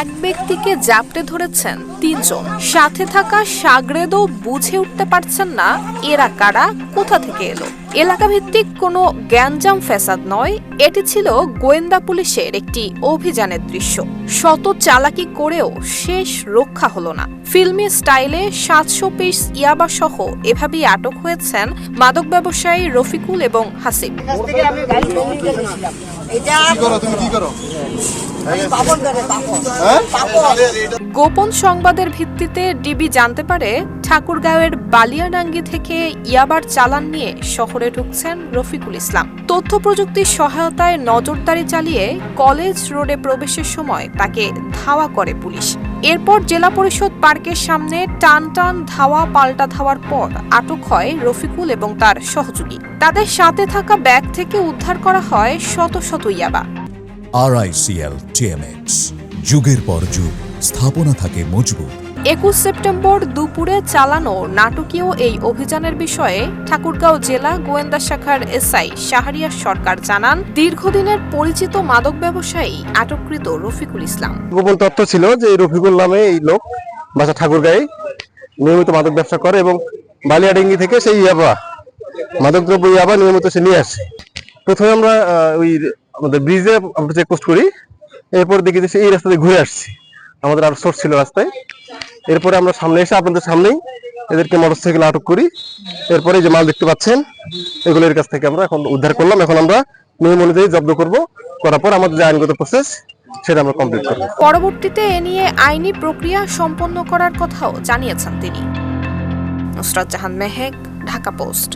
এক ব্যক্তিকে জাপটে ধরেছেন তিনজন। সাথে থাকা সাগরেদও বুঝে উঠতে পারছেন না এরা কারা কোথা থেকে এলো। এলাকা ভিত্তিক কোনো গ্যাঞ্জাম ফ্যাসাদ নয় এটি ছিল গোয়েন্দা পুলিশের একটি অভিযানের দৃশ্য। শত চালাকি করেও শেষ রক্ষা হলো না। ফিল্মি স্টাইলে সাতশো পিস ইয়াবা সহ এভাবেই আটক হয়েছেন মাদক ব্যবসায়ী রফিকুল এবং হাসিব। এটা পাপন হ্যাঁ? গোপন সংবাদের ভিত্তিতে ডিবি জানতে পারে ঠাকুরগাঁওয়ের বালিয়াডাঙ্গি থেকে ইয়াবার চালান নিয়ে শহরে ঢুকছেন রফিকুল ইসলাম। তথ্য প্রযুক্তির সহায়তায় নজরদারি চালিয়ে কলেজ রোডে প্রবেশের সময় তাকে ধাওয়া করে পুলিশ। এরপর জেলা পরিষদ পার্কের সামনে টান টান ধাওয়া পাল্টা ধাওয়ার পর আটক হয় রফিকুল এবং তার সহযোগী। তাদের সাথে থাকা ব্যাগ থেকে উদ্ধার করা হয় শত শত ইয়াবা। আরআইসিএল টিএমএক্স যুগের পর যুগ স্থাপনা থাকে মজবুত। একুশ সেপ্টেম্বর দুপুরে চালানো নাটকীয় এই অভিযানের বিষয়ে ঠাকুরগাঁও জেলা গোয়েন্দা শাখার এসআই শাহরিয়ার সরকার জানান দীর্ঘদিনের পরিচিত মাদক ব্যবসায়ী আটককৃত রফিকুল ইসলাম। গোপন তথ্য ছিল যে এই রফিকুল নামে এই লোক বাসা ঠাকুরগাঁয়ে নিয়মিত মাদক ব্যবসা করে এবং বালিয়াডেঙ্গি থেকে সেই ইয়াবা মাদক দ্রব্য ইয়াবা নিয়মিত সে নিয়ে আসে। প্রথমে আমরা ওই আমাদের ব্রিজে আমরা চেকপোস্ট করি। এরপর দেখি যে এই রাস্তা দিয়ে ঘুরে আসছি। আমাদের আরও সোর্স ছিল রাস্তায়। এরপরে আমরা সামনে এসে আপনাদের সামনেই এদেরকে মোটরসাইকেল আটক করি। এরপরে যে মাল দেখতে পাচ্ছেন এগুলো এর কাছ থেকে আমরা এখন উদ্ধার করলাম। এখন আমরা নিয়ম অনুযায়ী জব্দ করব। করার পর আমাদের যে আইনগত প্রসেস সেটা আমরা কমপ্লিট করব। পরবর্তীতে এ নিয়ে আইনি প্রক্রিয়া সম্পন্ন করার কথাও জানিয়েছেন তিনি। নুসরাত জাহান মেহেক, ঢাকা পোস্ট।